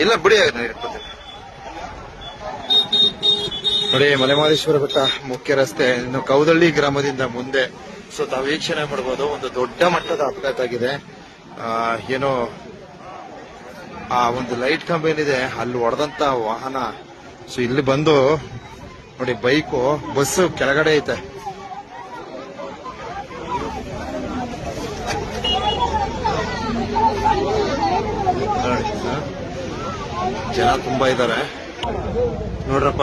ಇಲ್ಲ, ಬಿಡಿ. ನೋಡಿ ಮಲೆಮಹದೇಶ್ವರ ಬೆಟ್ಟ ಮುಖ್ಯ ರಸ್ತೆ. ಇನ್ನು ಕೌದಳ್ಳಿ ಗ್ರಾಮದಿಂದ ಮುಂದೆ. ಸೊ ತಾವು ವೀಕ್ಷಣೆ ಮಾಡಬಹುದು ಒಂದು ದೊಡ್ಡ ಮಟ್ಟದ ಅಪಘಾತ ಆಗಿದೆ. ಏನೋ, ಆ, ಒಂದು ಲೈಟ್ ಕಂಬ ಏನಿದೆ, ಅಲ್ಲಿ ಹೊಡೆದಂತ ವಾಹನ. ಸೊ ಇಲ್ಲಿ ಬಂದು, ನೋಡಿ, ಬೈಕು, ಬಸ್ಸು ಕೆಳಗಡೆ ಐತೆ. ಜನ ತುಂಬಾ ಇದ್ದಾರೆ ನೋಡ್ರಪ್ಪ.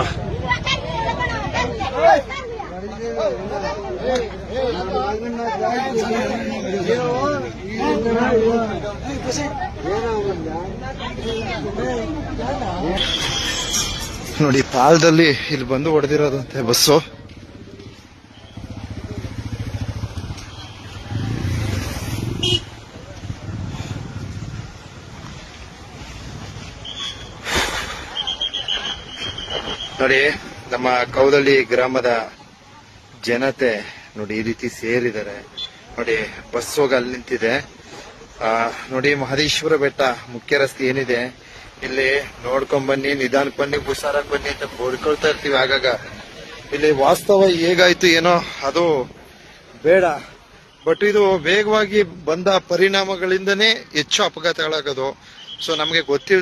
ನೋಡಿ ಪಾಲದಲ್ಲಿ ಇಲ್ಲಿ ಬಂದು ಹೊಡೆದಿರೋದಂತೆ ಬಸ್ಸು. ನೋಡಿ, ನಮ್ಮ ಕೌದಳ್ಳಿ ಗ್ರಾಮದ ಜನತೆ ನೋಡಿ ಈ ರೀತಿ ಸೇರಿದ್ದಾರೆ. ನೋಡಿ, ಬಸ್ ಹೋಗಿ ಅಲ್ಲಿ ನಿಂತಿದೆ. ನೋಡಿ, ಮಹದೇಶ್ವರ ಬೆಟ್ಟ ಮುಖ್ಯ ರಸ್ತೆ ಏನಿದೆ? ಇಲ್ಲಿ ನೋಡ್ಕೊಂಡ್ ಬನ್ನಿ ನಿಧಾನಕ್ಕೆ ಬನ್ನಿ, ಹುಷಾರಾಗಿ ಬನ್ನಿ ಅಂತ ಬೋಡ್ಕೊಳ್ತಾ ಇರ್ತೀವಿ ಆಗಾಗ. ಇಲ್ಲಿ ವಾಸ್ತವ ಹೇಗಾಯ್ತು ಏನೋ ಅದು ಬೇಡ. ಬಟ್ ಇದು ವೇಗವಾಗಿ ಬಂದ ಪರಿಣಾಮಗಳಿಂದನೇ ಹೆಚ್ಚು ಅಪಘಾತಗಳಾಗೋದು. ಸೊ ನಮಗೆ ಗೊತ್ತಿಲ್ಲ